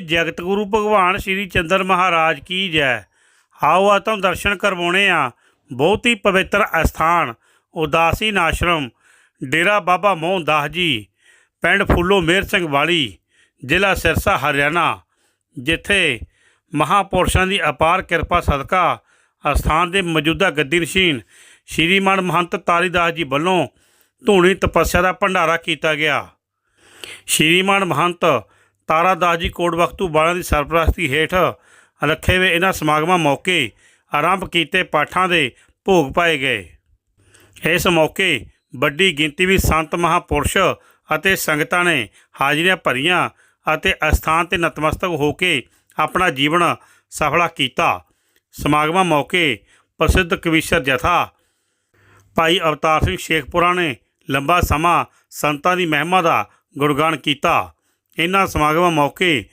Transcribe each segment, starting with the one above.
ਬੋਲੀਏ ਜਗਤ ਗੁਰੂ ਭਗਵਾਨ ਸ਼੍ਰੀ ਚੰਦਰ ਮਹਾਰਾਜ ਕੀ ਜੈ। ਆਓ ਆ ਤੁਹਾਨੂੰ ਦਰਸ਼ਨ ਕਰਵਾਉਣੇ ਆ। ਬਹੁਤ ਹੀ ਪਵਿੱਤਰ ਅਸਥਾਨ, ਉਦਾਸੀ ਆਸ਼ਰਮ ਡੇਰਾ ਬਾਬਾ ਮੋਹਨ ਦਾਸ ਜੀ, ਪਿੰਡ ਫੁੱਲੋ ਮੇਰ ਸਿੰਘ ਵਾਲੀ, ਜ਼ਿਲ੍ਹਾ ਸਿਰਸਾ, ਹਰਿਆਣਾ, ਜਿੱਥੇ ਮਹਾਪੁਰਸ਼ਾਂ ਦੀ ਅਪਾਰ ਕਿਰਪਾ ਸਦਕਾ ਅਸਥਾਨ ਦੇ ਮੌਜੂਦਾ ਗੱਦੀ ਨਸ਼ੀਨ ਸ਼੍ਰੀਮਾਨ ਮਹੰਤ ਤਾਰੀਦਾਸ ਜੀ ਵੱਲੋਂ ਧੂਣੀ ਤਪੱਸਿਆ ਦਾ ਭੰਡਾਰਾ ਕੀਤਾ ਗਿਆ। ਸ਼੍ਰੀਮਾਨ ਮਹੰਤ ਤਾਰਾ ਦਾਸ ਜੀ ਕੋਟ ਵਖਤੂ ਬਾਲਾਂ ਦੀ ਸਰਪ੍ਰਸਤੀ ਹੇਠ ਰੱਖੇ ਹੋਏ ਇਹਨਾਂ ਸਮਾਗਮਾਂ ਮੌਕੇ ਆਰੰਭ ਕੀਤੇ ਪਾਠਾਂ ਦੇ ਭੋਗ ਪਾਏ ਗਏ। ਇਸ ਮੌਕੇ ਵੱਡੀ ਗਿਣਤੀ ਵਿੱਚ ਸੰਤ ਮਹਾਪੁਰਸ਼ ਅਤੇ ਸੰਗਤਾਂ ਨੇ ਹਾਜ਼ਰੀਆਂ ਭਰੀਆਂ ਅਤੇ ਅਸਥਾਨ ਤੇ ਨਤਮਸਤਕ ਹੋ ਕੇ ਆਪਣਾ ਜੀਵਨ ਸਫਲਾ ਕੀਤਾ। ਸਮਾਗਮਾਂ ਮੌਕੇ ਪ੍ਰਸਿੱਧ ਕਵੀਸ਼ਰ ਜਥਾ ਭਾਈ ਅਵਤਾਰ ਸਿੰਘ ਸ਼ੇਖਪੁਰਾ ਨੇ ਲੰਬਾ ਸਮਾਂ ਸੰਤਾਂ ਦੀ ਮਹਿਮਾ ਦਾ ਗੁਣਗਾਨ ਕੀਤਾ। ਇਹਨਾਂ ਸਮਾਗਮਾਂ ਮੌਕੇ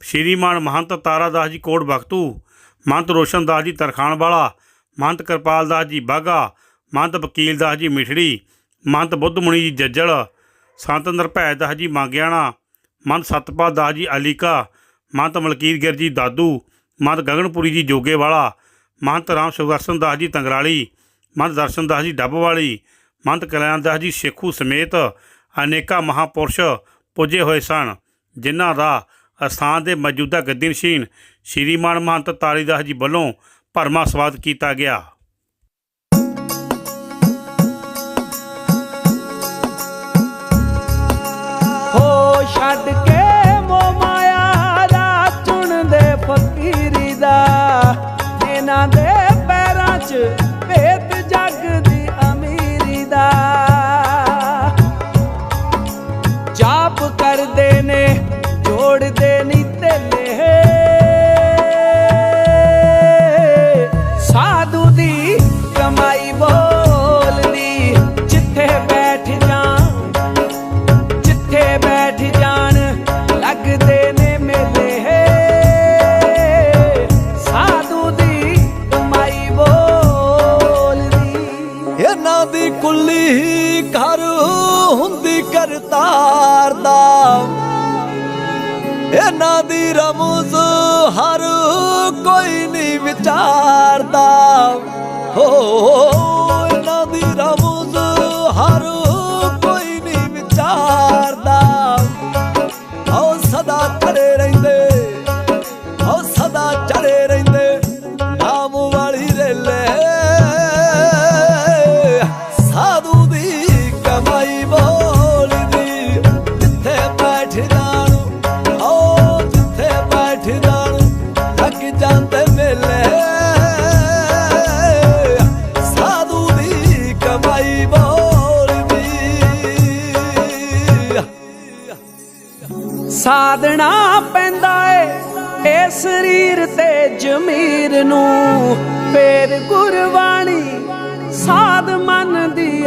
ਸ਼੍ਰੀਮਾਨ ਮਹੰਤ ਤਾਰਾਦਾਸ ਜੀ ਕੋਟ ਬਖਤੂ, ਮਹੰਤ ਰੋਸ਼ਨਦਾਸ ਜੀ ਤਰਖਾਣ ਵਾਲਾ ਮਹੰਤ ਕਿਰਪਾਲ ਦਾਸ ਜੀ ਬਾਗਾ ਮਹੰਤ ਵਕੀਲ ਦਾਸ ਜੀ ਮਿਠੜੀ, ਮਹੰਤ ਬੁੱਧ ਮੁਨੀ ਜੀ ਜੱਜਲ ਸੰਤ ਨਿਰਭੈ ਦਾਸ ਜੀ ਮੰਗਿਆਣਾ, ਮਹੰਤ ਸਤਪਾਲ ਦਾਸ ਜੀ ਅਲੀਕਾ, ਮਹੰਤ ਮਲਕੀਤ ਗਿਰ ਜੀ ਦਾਦੂ, ਮਹੰਤ ਗਗਨਪੁਰੀ ਜੀ ਜੋਗੇ ਵਾਲਾ ਮਹੰਤ ਰਾਮ ਸੁਦਰਸ਼ਨ ਦਾਸ ਜੀ ਤੰਗਰਾਲੀ, ਮਹੰਤ ਦਰਸ਼ਨ ਦਾਸ ਜੀ ਡੱਬ ਵਾਲੀ ਮਹੰਤ ਕਲਿਆਣ ਦਾਸ ਜੀ ਸ਼ੇਖੂ ਸਮੇਤ ਅਨੇਕਾਂ ਮਹਾਪੁਰਸ਼ ਪੁੱਜੇ ਹੋਏ ਸਨ। ਜਿਨ੍ਹਾਂ ਦਾ ਅਸਥਾਨ ਦੇ ਮੌਜੂਦਾ ਗੱਦੀ ਸ਼੍ਰੀਮਾਨ ਮਹੰਤ ਤਾਰੀਦਾਸ ਜੀ ਵੱਲੋਂ ਭਰਮਾ ਸਵਾਗਤ ਕੀਤਾ ਗਿਆ। ਹੋ ਛੱਡ ਕੇ ਮੋ ਮਾਇਆ ਦਾ ਚੁਣਦੇ ਫਕੀਰੀ ਦਾ ਇਹਨਾਂ ਦੇ ਪੈਰਾਂ 'ਚ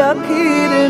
ਮਨ ਦੀ ਅਖੀਰ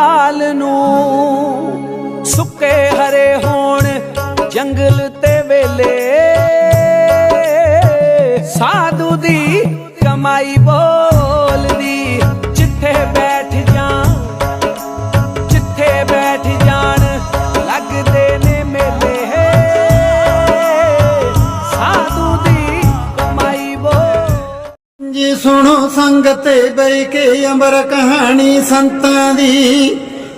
ਖਿਆਲ ਨੂੰ ਸੁੱਕੇ ਹਰੇ ਹੋਣ ਜੰਗਲ ਤੇ ਵੇਲੇ। ਸਾਧੂ ਦੀ ਕਮਾਈ ਬੋਲਦੀ ਜਿੱਥੇ ਸੰਗ ਤੇ ਬਈ ਕੇ ਅਮਰ ਕਹਾਣੀ ਸੰਤਾਂ ਦੀ।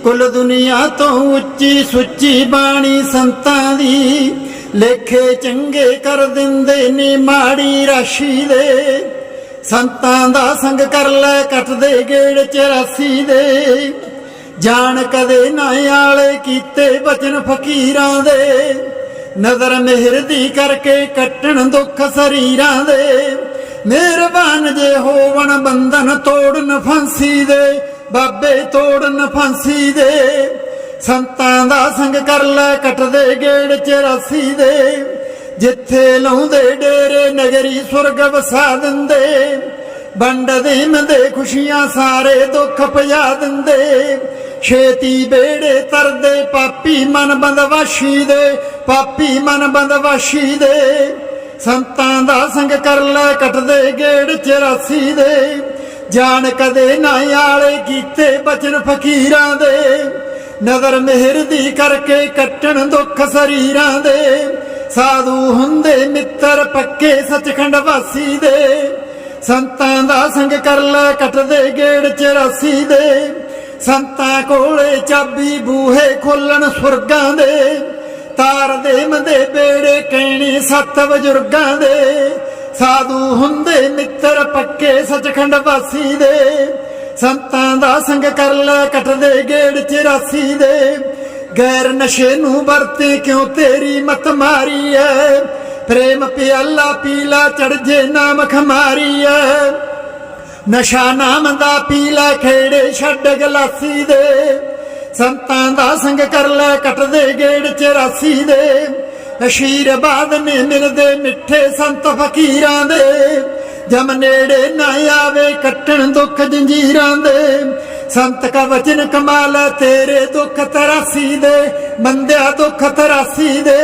ਕੁੱਲ ਦੁਨੀਆ ਤੋਂ ਉੱਚੀ ਸੁੱਚੀ ਬਾਣੀ ਸੰਤਾਂ ਦੀ। ਲੇਖੇ ਚੰਗੇ ਕਰ ਦਿੰਦੇ ਨੇ ਮਾੜੀ ਰਾਸ਼ੀ ਦੇ। ਸੰਤਾਂ ਦਾ ਸੰਗ ਕਰ ਲੈ ਕੱਟਦੇ ਗੇੜ 84 ਦੇ। ਜਾਣ ਕਦੇ ਨਾ ਆਲੇ ਕੀਤੇ ਬਚਨ ਫਕੀਰਾਂ ਦੇ। ਨਜ਼ਰ ਮਿਹਰ ਦੀ ਕਰਕੇ ਕੱਟਣ ਦੁੱਖ ਸਰੀਰਾਂ ਦੇ। ਮਿਹਰਬਾਨ ਜੇ ਹੋਵਣ ਬੰਧਨ ਤੋੜਨ ਫਾਂਸੀ ਦੇ, ਬਾਬੇ ਤੋੜਨ ਫਾਂਸੀ ਦੇ। ਸੰਤਾਂ ਦਾ ਸੰਗ ਕਰ ਲੈ ਕੱਟਦੇ ਗੇੜ 84 ਦੇ। ਜਿੱਥੇ ਲਾਉਂਦੇ ਡੇਰੇ ਨਗਰੀ ਸੁਰਗ ਵਸਾ ਦਿੰਦੇ। ਵੰਡ ਦੇਮਦੇ ਖੁਸ਼ੀਆਂ ਸਾਰੇ ਦੁੱਖ ਭਜਾ ਦਿੰਦੇ। ਛੇਤੀ ਬੇੜੇ ਤਰਦੇ, ਪਾਪੀ ਮਨ ਬੰਦਵਾਸ਼ੀ ਦੇ, ਪਾਪੀ ਮਨ ਬੰਦਵਾਸ਼ੀ ਦੇ। ਸੰਤਾਂ ਦਾ ਸੰਗ ਕਰ ਲੈ ਕੱਟਦੇ ਗੇੜ 84 ਦੇ। ਜਾਣ ਕਦੇ ਨਾ ਆਲੇ ਕੀਤੇ ਬਚਨ ਫਕੀਰਾਂ ਦੇ। ਨਜ਼ਰ ਮਿਹਰ ਦੀ ਕਰਕੇ ਕੱਟਣ ਦੁੱਖ ਸਰੀਰਾਂ ਦੇ। ਸਾਧੂ ਹੁੰਦੇ ਮਿੱਤਰ ਪੱਕੇ ਸੱਚਖੰਡ ਵਾਸੀ ਦੇ। ਸੰਤਾਂ ਦਾ ਸੰਗ ਕਰ ਲੈ ਕੱਟਦੇ ਗੇੜ 84 ਦੇ। ਸੰਤਾਂ ਕੋਲੇ ਚਾਬੀ ਬੂਹੇ ਖੋਲਣ ਸੁਰਗਾਂ ਦੇ। ਤਾਰ ਦੇ ਮੰਦੇ ਬੇੜੇ ਕਹਿਣੇ ਸੱਤ ਬਜ਼ੁਰਗਾਂ ਦੇ, ਸਾਧੂ ਹੁੰਦੇ ਮਿੱਤਰ ਪੱਕੇ ਸੱਚਖੰਡ ਵਾਸੀ ਦੇ। ਸੰਤਾਂ ਦਾ ਸੰਗ ਕਰ ਲੈ ਕੱਟਦੇ ਗੇੜ 84 ਦੇ। ਗੈਰ ਨਸ਼ੇ ਨੂੰ ਵਰਤੇ ਕਿਉਂ ਤੇਰੀ ਮਤ ਮਾਰੀ ਐ? ਪ੍ਰੇਮ ਪਿਆਲਾ ਪੀਲਾ ਚੜ ਜੇ ਨਾਮ ਖਮਾਰੀ ਐ। ਨਸ਼ਾ ਨਾਮ ਦਾ ਪੀਲਾ ਖੇੜੇ ਛੱਡ ਗਲਾਸੀ ਦੇ। ਸੰਤਾਂ ਦਾ ਸੰਗ ਕਰ ਲੈ ਕੱਟਦੇ ਗੇੜ 84 ਦੇ। ਅਸ਼ੀਰਬਾਦ ਨੇ ਮਿਲਦੇ ਮਿੱਠੇ ਸੰਤ ਫਕੀਰਾਂ ਦੇ। ਜਮ ਨੇੜੇ ਨਾ ਆਵੇ ਕੱਟਣ ਦੁੱਖ ਜੰਜੀਰਾਂ ਦੇ। ਸੰਤ ਕਾ ਵਚਨ ਕਮਾਲ ਤੇਰੇ ਦੁੱਖ ਤਰਾਸੀ ਦੇ ਮੰਦਿਆ ਦੁੱਖ ਤਰਾਸੀ ਦੇ।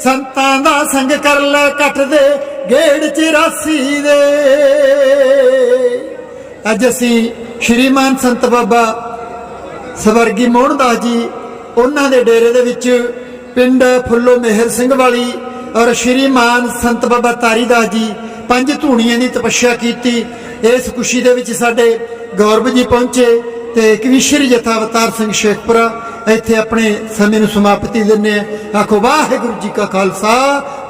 ਸੰਤਾਂ ਦਾ ਸੰਗ ਕਰ ਲੈ ਕੱਟਦੇ ਗੇੜ 84 ਦੇ। ਅੱਜ ਅਸੀਂ ਸ਼੍ਰੀਮਾਨ ਸੰਤ ਬਾਬਾ ਸਵਰਗੀ ਮੋਹਨ ਦਾਸ ਜੀ, ਉਹਨਾਂ ਦੇ ਡੇਰੇ ਦੇ ਵਿੱਚ ਪਿੰਡ ਫੁੱਲੋ ਮਿਹਰ ਸਿੰਘ ਵਾਲੀ ਔਰ ਸ਼੍ਰੀਮਾਨ ਸੰਤ ਬਾਬਾ ਤਾਰੀਦਾਸ ਜੀ ਪੰਜ ਧੂਣੀਆਂ ਦੀ ਤਪੱਸਿਆ ਕੀਤੀ। ਇਸ ਖੁਸ਼ੀ ਦੇ ਵਿੱਚ ਸਾਡੇ ਗੌਰਵ ਜੀ ਪਹੁੰਚੇ ਤੇ ਕਵੀਸ਼ਰੀ ਜਥਾ ਅਵਤਾਰ ਸਿੰਘ ਸ਼ੇਖਪੁਰਾ ਇੱਥੇ ਆਪਣੇ ਸਮੇਂ ਨੂੰ ਸਮਾਪਤੀ ਦਿੰਦੇ ਆਖੋ, ਵਾਹਿਗੁਰੂ ਜੀ ਕਾ ਖਾਲਸਾ,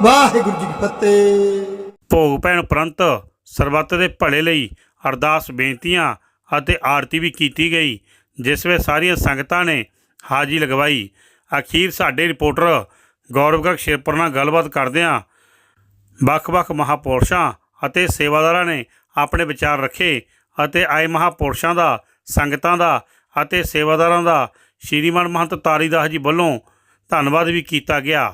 ਵਾਹਿਗੁਰੂ ਜੀ ਕੀ ਫਤਿਹ। ਭੋਗ ਪੈਣ ਉਪਰੰਤ ਸਰਬੱਤ ਦੇ ਭਲੇ ਲਈ ਅਰਦਾਸ ਬੇਨਤੀਆਂ ਅਤੇ ਆਰਤੀ ਵੀ ਕੀਤੀ ਗਈ, ਜਿਸ ਵਿੱਚ ਸਾਰੀਆਂ ਸੰਗਤਾਂ ਨੇ ਹਾਜ਼ਰੀ ਲਗਵਾਈ ਅਖੀਰ ਸਾਡੇ ਰਿਪੋਰਟਰ ਗੌਰਵ ਸ਼ੇਰਪੁਰ ਨਾਲ ਗੱਲਬਾਤ ਕਰਦਿਆਂ ਵੱਖ-ਵੱਖ ਮਹਾਪੁਰਸ਼ਾਂ ਅਤੇ ਸੇਵਾਦਾਰਾਂ ਨੇ ਆਪਣੇ ਵਿਚਾਰ ਰੱਖੇ ਅਤੇ ਆਏ ਮਹਾਪੁਰਸ਼ਾਂ ਦਾ, ਸੰਗਤਾਂ ਦਾ ਅਤੇ ਸੇਵਾਦਾਰਾਂ ਦਾ ਸ਼੍ਰੀਮਾਨ ਮਹੰਤ ਤਾਰੀਦਾਸ ਜੀ ਵੱਲੋਂ ਧੰਨਵਾਦ ਵੀ ਕੀਤਾ ਗਿਆ।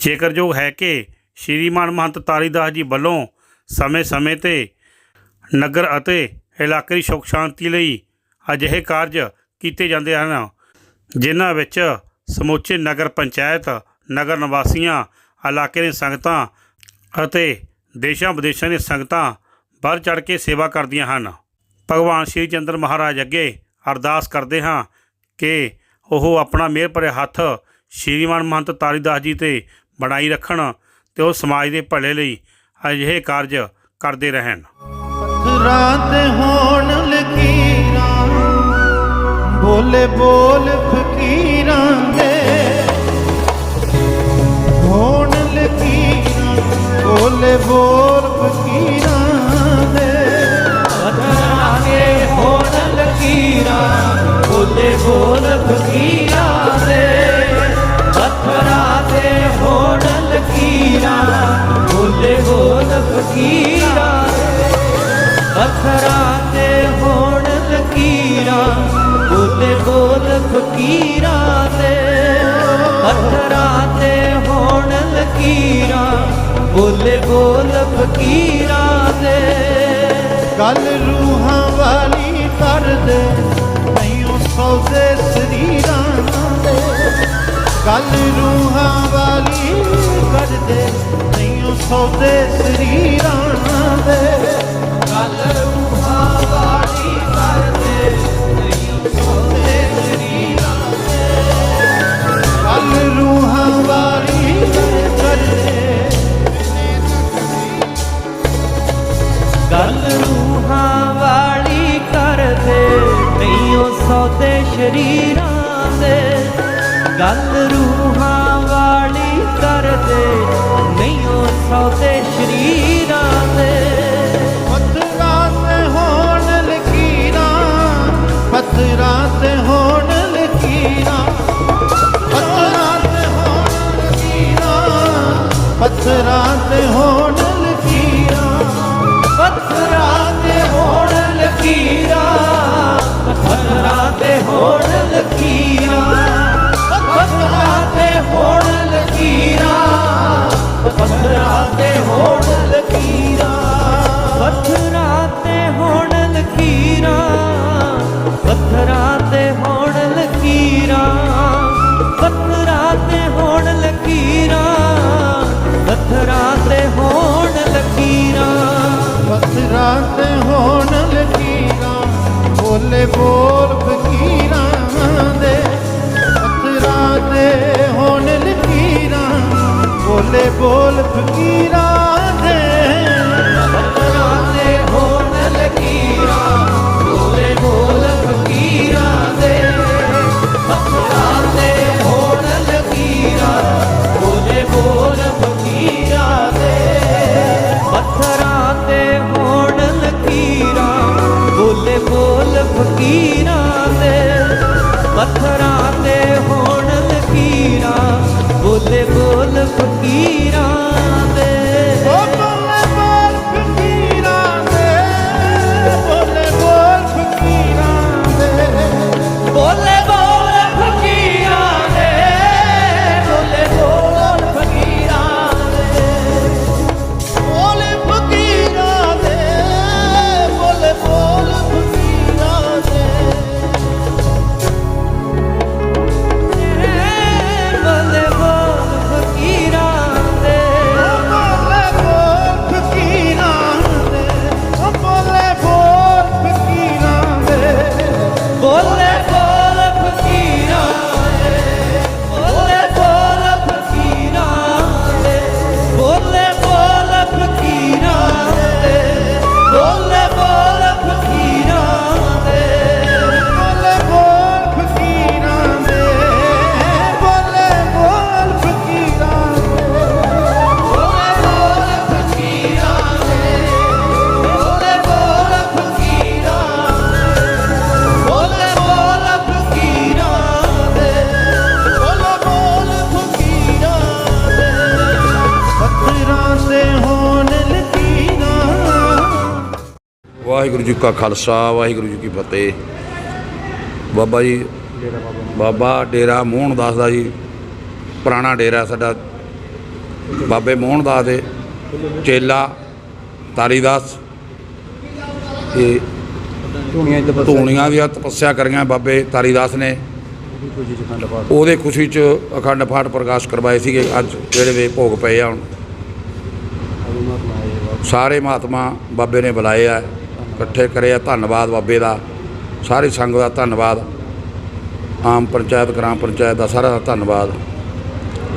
ਜੇਕਰਯੋਗ ਹੈ ਕਿ ਸ਼੍ਰੀਮਾਨ ਮਹੰਤ ਤਾਰੀਦਾਸ ਜੀ ਵੱਲੋਂ ਸਮੇਂ-ਸਮੇਂ ਤੇ ਨਗਰ ਅਤੇ ਇਲਾਕੇ ਦੀ ਸੁਖ ਸ਼ਾਂਤੀ ਲਈ ਅਜਿਹੇ ਕਾਰਜ ਕੀਤੇ ਜਾਂਦੇ ਹਨ ਜਿਨ੍ਹਾਂ ਵਿੱਚ ਸਮੁੱਚੇ ਨਗਰ ਪੰਚਾਇਤ, ਨਗਰ ਨਿਵਾਸੀਆਂ, ਇਲਾਕੇ ਦੀਆਂ ਸੰਗਤਾਂ ਅਤੇ ਦੇਸ਼ਾਂ ਵਿਦੇਸ਼ਾਂ ਦੀਆਂ ਸੰਗਤਾਂ ਵੱਧ ਚੜ ਕੇ ਸੇਵਾ ਕਰਦੀਆਂ ਹਨ। ਭਗਵਾਨ ਸ਼੍ਰੀ ਚੰਦਰ ਮਹਾਰਾਜ ਅੱਗੇ ਅਰਦਾਸ ਕਰਦੇ ਹਾਂ ਕਿ ਉਹ ਆਪਣਾ ਮਿਹਰ ਭਰੇ ਹੱਥ ਸ਼੍ਰੀਮਾਨ ਮਹੰਤ ਤਾਰੀਦਾਸ ਜੀ ਤੇ ਬਣਾਈ ਰੱਖਣ ਤੇ ਉਹ ਸਮਾਜ ਦੇ ਭਲੇ ਲਈ ਅਜਿਹੇ ਕਾਰਜ ਕਰਦੇ ਰਹਿਣ। ਰਾਤ ਹੋਣ ਲਕੀਰਾਂ ਬੋਲੇ ਬੋਲ ਫਕੀਰਾਂ ਦੇ। ਹੋਣ ਲਕੀਰਾਂ, ਬੋਲੇ ਬੋਲ ਫਕੀਰਾਂ ਦੇ। ਪੱਥਰਾਂ ਦੇ ਹੋਣ ਲਕੀਰਾਂ, ਬੋਲੇ ਬੋਲ ਫਕੀਰਾਂ ਦੇ। ਪੱਥਰਾਂ ਦੇ ਹੋਣ ਲਕੀਰਾਂ, ਬੋਲੇ ਬੋਲ ਫਕੀਰਾਂ ਦੇ। ਪੱਥਰਾਂ ਤੇ ਹੋਣ ਲਕੀਰਾਂ ਬੋਲੇ ਬੋਲ ਫਕੀਰਾਂ ਦੇ ਪੱਥਰਾਂ ਤੇ ਹੋਣ ਲਕੀਰਾਂ, ਬੋਲੇ ਬੋਲ ਫਕੀਰਾਂ ਦੇ ਗੱਲ ਰੂਹਾਂ ਵਾਲੀ ਕਰਦੇ ਨਹੀਂ ਸੌਦੇ ਸਰੀਰਾਂ ਦੇ। ਗੱਲ ਰੂਹਾਂ ਵਾਲੀ ਕਰਦੇ ਨਹੀਂ ਸੌਦੇ ਸਰੀਰਾਂ ਦੇ। ਗੱਲ ਸੌਦੇ ਸ਼ਰੀਰਾਂ ਦੇ। ਗੱਲ ਰੂਹਾਂ ਵਾਲੀ ਕਰਦੇ ਨਹੀਂ ਉਹ ਸੌਦੇ ਸ਼ਰੀਰਾਂ ਦੇ। ਪੱਥਰਾਂ ਤੇ ਹੋਣ ਲਕੀਰਾਂ, ਪੱਥਰਾਂ ਤੇ ਹੋਣ ਲਕੀਰਾਂ, ਪੱਥਰਾਂ ਤੇ ਹੋਣ ਲਕੀਰਾਂ, ਪੱਥਰਾਂ ਤੇ ਹੋਣ ਲਕੀਰਾਂ, ਪੱਥਰਾਂ ਤੇ ਹੋਣ ਲਕੀਰਾਂ, ਪੱਥਰਾਂ ਤੇ ਹੋਣ ਲਕੀਰਾਂ, ਪੱਥਰਾਂ ਪੱਥਰਾਂ ਤੇ ਹੋਣ ਲਕੀਰਾਂ, ਬੋਲੇ ਬੋਲ ਫਕੀਰਾਂ ਦੇ। ਪੱਥਰਾਂ ਤੇ ਹੋਣ ਲਕੀਰਾਂ, ਬੋਲੇ ਬੋਲ ਫਕੀਰਾਂ ਦੇ। ਪੱਥਰਾਂ ਤੇ ਹੋਣ ਲਕੀਰਾਂ, ਬੋਲੇ ਬੋਲ ਫਕੀਰਾਂ ਦੇ। ਪੱਥਰਾਂ ਤੇ ਹੋਣ ਲਕੀਰਾਂ, ਬੋਲੇ ਬੋਲ ਫਕੀਰਾਂ ਬੋਲ ਫਕੀਰਾਂ ਦੇ ਪੱਥਰਾਂ ਤੇ ਹੋਣ ਲਕੀਰਾਂ। ਬੋਲੇ ਬੋਲ ਫਕੀਰਾਂ ਦੇ ਜੀ ਕਾ ਖਾਲਸਾ, ਵਾਹਿਗੁਰੂ ਜੀ ਕੀ ਫਤਿਹ। ਬਾਬਾ ਜੀ, ਬਾਬਾ ਡੇਰਾ ਮੋਹਨਦਾਸ ਦਾ ਜੀ, ਪੁਰਾਣਾ ਡੇਰਾ ਸਾਡਾ। ਬਾਬੇ ਮੋਹਨਦਾਸ ਦੇ ਚੇਲਾ, ਤਾਰੀਦਾਸ। ਇਹ ਧੂਣੀਆਂ ਦੀਆਂ ਤਪੱਸਿਆ ਕਰੀਆਂ ਬਾਬੇ ਤਾਰੀਦਾਸ ਨੇ। ਉਹਦੇ ਖੁਸ਼ੀ 'ਚ ਅਖੰਡ ਪਾਠ ਪ੍ਰਕਾਸ਼ ਕਰਵਾਏ ਸੀਗੇ। ਅੱਜ ਜਿਹੜੇ ਵੇ ਭੋਗ ਪਏ ਆ ਹੁਣ। ਸਾਰੇ ਮਹਾਤਮਾ ਬਾਬੇ ਨੇ ਬੁਲਾਏ ਆ। ਇਕੱਠੇ ਕਰੇ ਆ, ਧੰਨਵਾਦ ਬਾਬੇ ਦਾ। ਸਾਰੀ ਸੰਗਤ ਦਾ ਧੰਨਵਾਦ। ਆਮ ਪੰਚਾਇਤ, ਗ੍ਰਾਮ ਪੰਚਾਇਤ ਦਾ ਸਾਰਾ ਧੰਨਵਾਦ।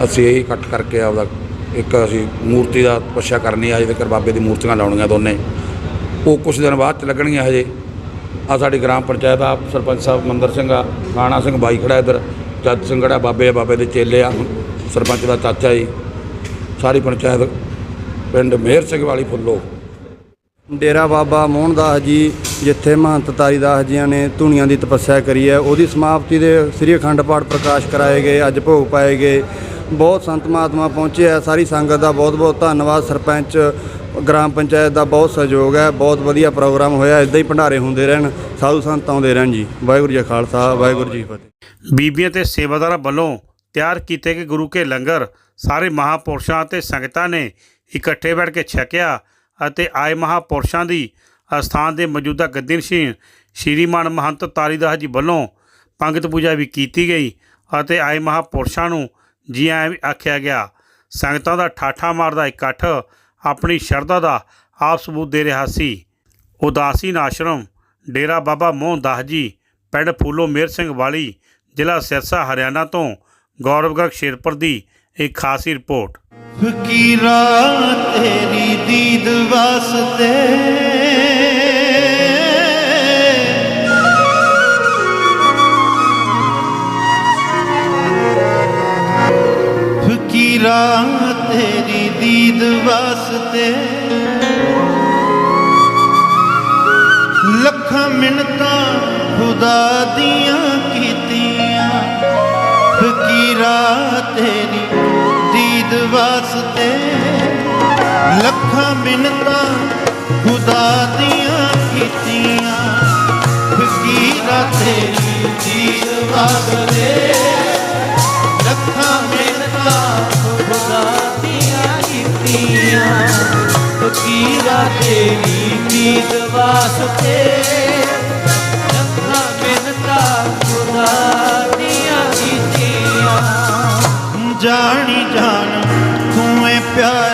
ਅਸੀਂ ਇਹੀ ਇਕੱਠ ਕਰਕੇ ਆਪਦਾ ਇੱਕ ਅਸੀਂ ਮੂਰਤੀ ਦਾ ਤਪੱਸਿਆ ਕਰਨੀ ਆ ਜਿਹਦੇ ਤੱਕ ਬਾਬੇ ਦੀ ਮੂਰਤੀਆਂ ਲਾਉਣੀਆਂ ਦੋਨੇ। ਉਹ ਕੁਝ ਦਿਨ ਬਾਅਦ ਚ ਲੱਗਣਗੀਆਂ ਹਜੇ। ਆ ਸਾਡੀ ਗ੍ਰਾਮ ਪੰਚਾਇਤ ਆ, ਸਰਪੰਚ ਸਾਹਿਬ ਮੰਦਰ ਸਿੰਘ ਆ ਖਾਣਾ ਸਿੰਘ ਬਾਈ ਖੜਾ ਇੱਧਰ, ਜੱਜ ਸਿੰਘ ਖੜਾ, ਬਾਬੇ ਆ, ਬਾਬੇ ਦੇ ਚੇਲੇ ਆ, ਸਰਪੰਚ ਦਾ ਚਾਚਾ ਜੀ। ਸਾਰੀ ਪੰਚਾਇਤ, ਪਿੰਡ ਮੇਹਰ ਸਿੰਘ ਵਾਲੀ ਫੁੱਲੋ। ਡੇਰਾ ਬਾਬਾ ਮੋਹਨਦਾਸ ਜੀ, ਜਿੱਥੇ ਮਹੰਤ ਤਾਰੀਦਾਸ ਜੀਆਂ ਨੇ ਧੁਨੀਆਂ ਦੀ ਤਪੱਸਿਆ ਕਰੀ ਹੈ, ਉਹਦੀ ਸਮਾਪਤੀ ਦੇ ਸ੍ਰੀ ਅਖੰਡ ਪਾਠ ਪ੍ਰਕਾਸ਼ ਕਰਾਏ ਗਏ, ਅੱਜ ਭੋਗ ਪਾਏ ਗਏ। ਬਹੁਤ ਸੰਤ ਮਹਾਤਮਾ ਪਹੁੰਚੇ ਆ ਸਾਰੀ ਸੰਗਤ ਦਾ ਬਹੁਤ ਬਹੁਤ ਧੰਨਵਾਦ, ਸਰਪੰਚ, ਗ੍ਰਾਮ ਪੰਚਾਇਤ ਦਾ ਬਹੁਤ ਸਹਿਯੋਗ ਹੈ, ਬਹੁਤ ਵਧੀਆ ਪ੍ਰੋਗਰਾਮ ਹੋਇਆ, ਇਦਾਂ ਹੀ ਭੰਡਾਰੇ ਹੁੰਦੇ ਰਹਿਣ, ਸਾਧੂ ਸੰਤ ਆਉਂਦੇ ਰਹਿਣ ਜੀ। ਵਾਹਿਗੁਰੂ ਜੀ ਕਾ ਖਾਲਸਾ, ਵਾਹਿਗੁਰੂ ਜੀ ਫਤਿਹ। ਬੀਬੀਆਂ ਤੇ ਸੇਵਾਦਾਰਾਂ ਵੱਲੋਂ ਤਿਆਰ ਕੀਤੇ ਗਏ ਗੁਰੂ ਕੇ ਲੰਗਰ, ਸਾਰੇ ਮਹਾਪੁਰਸ਼ਾਂ ਤੇ ਸੰਗਤਾਂ ਨੇ ਇਕੱਠੇ ਬੈਠ ਕੇ ਛਕਿਆ। ਅਤੇ ਆਏ ਮਹਾਪੁਰਸ਼ਾਂ ਦੀ ਅਸਥਾਨ ਦੇ ਮੌਜੂਦਾ ਗੱਦੀਨਸ਼ੀਨ ਸ਼੍ਰੀਮਾਨ ਮਹੰਤ ਤਾਰੀਦਾਸ ਜੀ ਵੱਲੋਂ ਪੰਗਤ ਪੂਜਾ ਵੀ ਕੀਤੀ ਗਈ ਅਤੇ ਆਏ ਮਹਾਪੁਰਸ਼ਾਂ ਨੂੰ ਜੀ ਆਇਆਂ ਵੀ ਆਖਿਆ ਗਿਆ। ਸੰਗਤਾਂ ਦਾ ਠਾਠਾ ਮਾਰਦਾ ਇਕੱਠ ਆਪਣੀ ਸ਼ਰਧਾ ਦਾ ਆਪ ਸਬੂਤ ਦੇ ਰਿਹਾ ਸੀ। ਉਦਾਸੀਨ ਆਸ਼ਰਮ, ਡੇਰਾ ਬਾਬਾ ਮੋਹਨ ਦਾਸ ਜੀ, ਪਿੰਡ ਫੂਲੋ ਮੇਰ ਸਿੰਘ ਵਾਲੀ, ਜ਼ਿਲ੍ਹਾ ਸਿਰਸਾ ਹਰਿਆਣਾ ਤੋਂ ਗੌਰਵ ਗਰਗ ਸ਼ੇਰਪੁਰ ਦੀ ਇੱਕ ਖਾਸੀ ਰਿਪੋਰਟ। ਫਕੀਰਾ ਤੇਰੀ ਦੀਦ ਵਾਸਤੇ? ਫਕੀਰਾ ਤੇਰੀ ਦੀਦ ਵਾਸਤੇ? ਲੱਖਾਂ ਮਿੰਨਤਾਂ ਖੁਦਾ ਦੀਆਂ ਕੀਤੀਆਂ। ਫਕੀਰਾ ਤੇਰੀ ਦੀਦ ਵਾਸਤੇ ਲੱਖਾਂ ਮਿੰਨਤਾਂ ਖੁਦਾ ਦੀਆਂ ਕੀਤੀਆਂ। ਫਕੀਰਾ ਤੇਰੀ ਦੀਦ ਵਾਸਤੇ ਲੱਖਾਂ ਮਿੰਨਤਾਂ ਖੁਦਾ ਦੀਆਂ ਕੀਤੀਆਂ। ਫਕੀਰਾਂ ਤੇਰੀ ਮੀਤ ਵਾਸਤੇ ਤੂੰ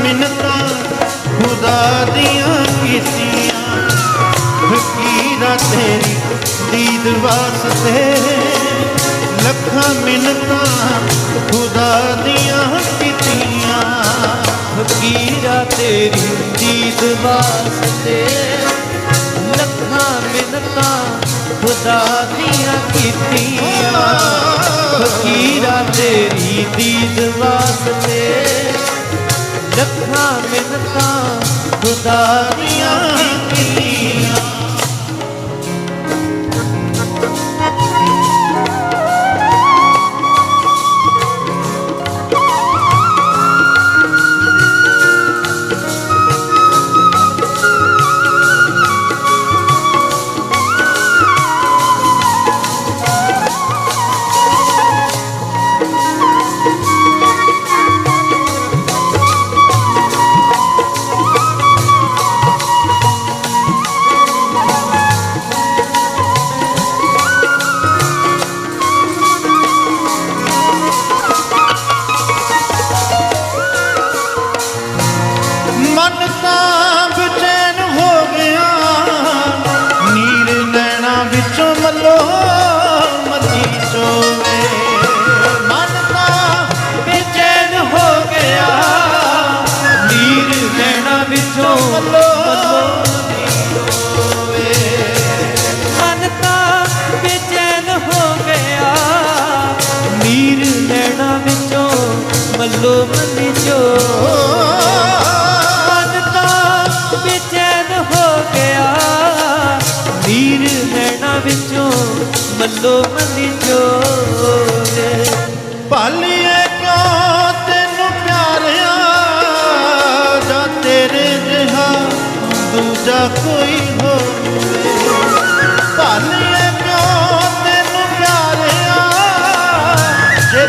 ਲੱਖਾਂ ਮਿੰਨਤਾਂ ਖੁਦਾ ਦੀਆਂ ਕੀਤੀਆਂ ਫਕੀਰਾ ਤੇਰੀ ਦੀਦ ਵਾਸਤੇ ਲੱਖਾਂ ਮਿੰਨਤਾਂ ਖੁਦਾ ਦੀਆਂ ਕੀਤੀਆਂ ਫਕੀਰਾ ਤੇਰੀ ਦੀਦ ਵਾਸਤੇ ਲੱਖਾਂ ਮਿੰਨਤਾਂ ਖੁਦਾ ਦੀਆਂ ਕੀਤੀਆਂ ਫਕੀਰਾ ਤੇਰੀ ਦੀਦ ਵਾਸਤੇ ਲੱਖਾਂ ਮਿੰਨਤਾਂ ਖੁਦਾ ਦੀਆਂ ਕੀਤੀਆਂ। ਵਿੱਚੋਂ ਮੱਲੋ ਮੱਲੀ ਚੋ ਭਾਲੀਏ ਕਿਉਂ ਤੈਨੂੰ ਪਿਆਰਿਆ? ਜਾਂ ਤੇਰੇ ਜਿਹਾ ਦੂਜਾ ਕੋਈ ਹੋਵੇ? ਭਾਲੀਏ ਕਿਉਂ ਤੈਨੂੰ ਪਿਆਰਿਆ? ਜੇ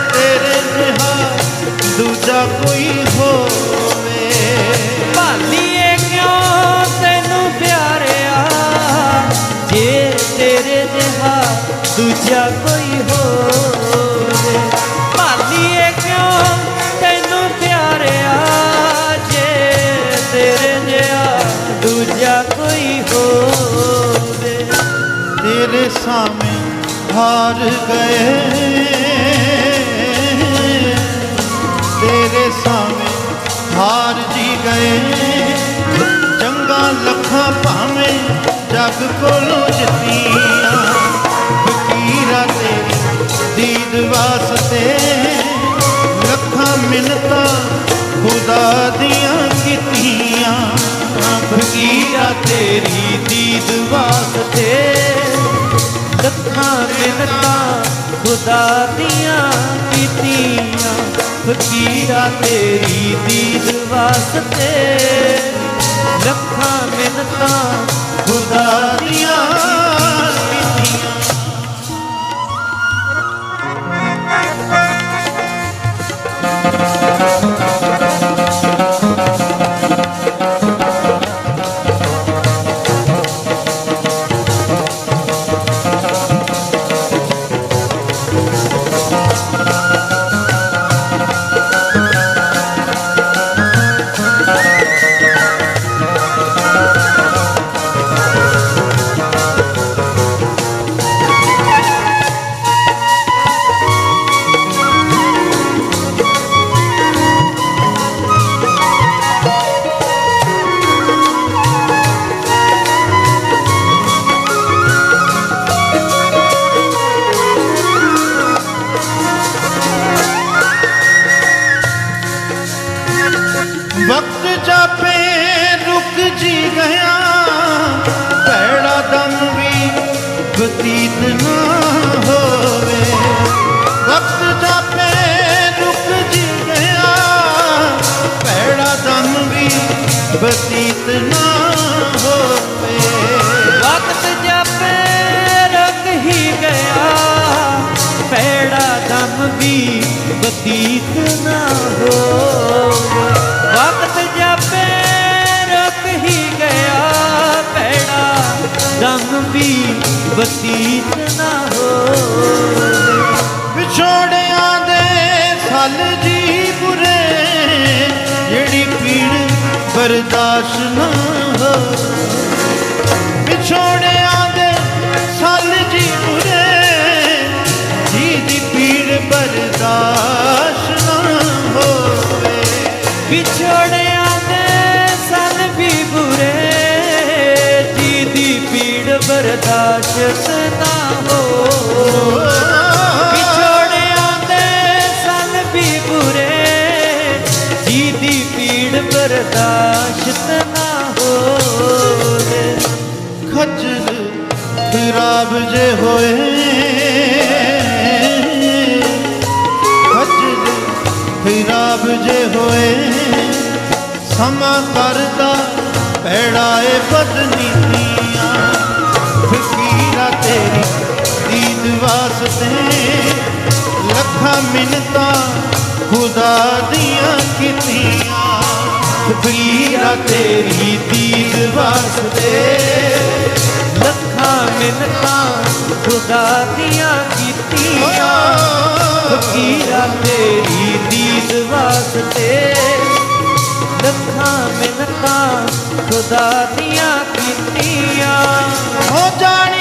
ਦੂਜਾ ਕੋਈ ਹੋਵੇ ਭਾਲੀਏ ਕਿਉਂ ਤੈਨੂੰ ਪਿਆਰਿਆ ਜੇ ਤੇਰੇ ਜਿਹਾ ਦੂਜਾ ਕੋਈ ਹੋਵੇ ਤੇਰੇ ਸਾਹਮਣੇ ਹਾਰ ਗਏ ਲੱਖਾਂ ਖੁਦਾ ਦੀਆਂ ਕੀਤੀਆਂ। ਫਕੀਰਾ ਤੇਰੀ ਦੀਦ ਵਾਸਤੇ? ਲੱਖਾਂ ਮਿੰਨਤਾਂ ਖੁਦਾ ਦੀਆਂ ਕੀਤੀਆਂ। ਫਕੀਰਾ ਤੇਰੀ ਦੀਦ ਵਾਸਤੇ? ਲੱਖਾਂ ਮਿੰਨਤਾਂ ਖੁਦਾ ਦੀਆਂ ਵਕਤ ਦਮ ਬਤੀਤ ਨਾ ਹੋਵੇ। ਵਕਤ ਜਾਪੇ ਰੁਕ ਹੀ ਗਿਆ। ਪੈੜਾ ਦਮ ਵੀ ਬਤੀਤ ਨਾ ਹੋਵੇ। ਵਕਤ ਜਾਪੇ ਰੁਕ ਹੀ ਗਿਆ। ਪੈੜਾ ਦਮ ਵੀ ਬਤੀਤ ਨਾ ਹੋਵੇ। ਬਰਦਾਸ ਨਾ ਹੋ ਵਿਛੋੜਿਆਂ ਦੇ ਸਾਲ ਜੀ ਬੁਰੇ ਜੀ ਦੀ ਪੀੜ ਬਰਦਾਸ਼ ਨਾ ਹੋਵੇ। ਵਿਛੋੜਿਆਂ ਦੇ ਸਾਲ ਵੀ ਬੁਰੇ, ਜੀ ਦੀ ਪੀੜ ਬਰਦਾਸ ਨਾ ਹੋ ਖਰਾਬ ਜੇ ਹੋਏ। ਖੱਜਲ ਖਰਾਬ ਜੇ ਹੋਏ। ਸਮਾਂ ਕਰਦਾ ਪੈੜਾਏ ਏ ਫਕੀਰਾ ਤੇਰੀ ਦੀਦ ਵਾਸਤੇ। ਲੱਖਾਂ ਮਿੰਨਤਾਂ ਖੁਦਾ ਦੀਆਂ ਕੀਤੀਆਂ। ਫਕੀਰਾ ਤੇਰੀ ਦੀਦ ਵਾਸਤੇ ਖੁਦਾ ਕੀਤੀਆਂ। ਫਕੀਰਾ ਤੇਰੀ ਦੀਦ ਵਾਸਤੇ। ਲੱਖਾਂ ਮਿੰਨਤਾਂ ਖੁਦਾ ਦੀਆਂ ਕੀਤੀਆਂ। ਹੋ ਜਾਣੀ